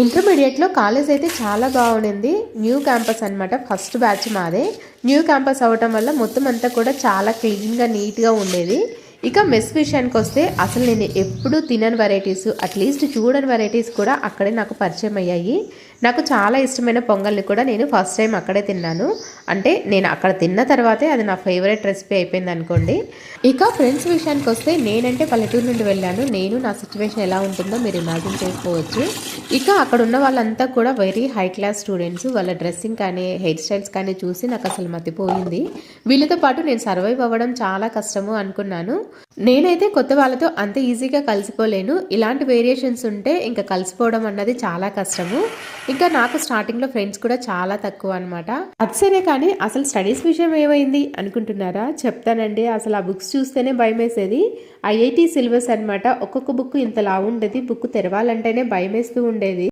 ఇంటర్మీడియట్లో కాలేజ్ అయితే చాలా బాగుండింది. న్యూ క్యాంపస్ అన్నమాట ఫస్ట్ బ్యాచ్ మాదే. న్యూ క్యాంపస్ అవ్వటం వల్ల మొత్తం అంతా కూడా చాలా క్లీన్గా నీట్గా ఉండేది. ఇక మెస్ విషయానికి వస్తే అసలు నేను ఎప్పుడు తినని వెరైటీస్ అట్లీస్ట్ చూడని వెరైటీస్ కూడా అక్కడే నాకు పరిచయం అయ్యాయి. నాకు చాలా ఇష్టమైన పొంగల్ని కూడా నేను ఫస్ట్ టైం అక్కడే తిన్నాను. అంటే నేను అక్కడ తిన్న తర్వాతే అది నా ఫేవరెట్ రెసిపీ అయిపోయింది అనుకోండి. ఇక ఫ్రెండ్స్ విషయానికి వస్తే నేనంటే పల్లెటూరు నుండి వెళ్ళాను. నేను నా సిచ్యువేషన్ ఎలా ఉంటుందో మీరు ఇమాజిన్ చేసుకోవచ్చు. ఇక అక్కడ ఉన్న వాళ్ళంతా కూడా వెరీ హై క్లాస్ స్టూడెంట్స్ వాళ్ళ డ్రెస్సింగ్ కానీ హెయిర్ స్టైల్స్ కానీ చూసి నాకు అసలు మతిపోయింది. వీళ్ళతో పాటు నేను సర్వైవ్ అవ్వడం చాలా కష్టము అనుకున్నాను. నేనైతే కొత్త వాళ్ళతో అంత ఈజీగా కలిసిపోలేను. ఇలాంటి వేరియేషన్స్ ఉంటే ఇంకా కలిసిపోవడం అన్నది చాలా కష్టము. ఇంకా నాకు స్టార్టింగ్లో ఫ్రెండ్స్ కూడా చాలా తక్కువ అనమాట అది కానీ అసలు స్టడీస్ విషయం ఏమైంది అనుకుంటున్నారా? చెప్తానండి. అసలు ఆ బుక్స్ చూస్తేనే భయం వేసేది ఐఐటి సిలబస్ అనమాట ఒక్కొక్క బుక్ ఇంత లావు ఉండేది. బుక్ తెరవాలంటేనే భయం వేస్తూ ఉండేది.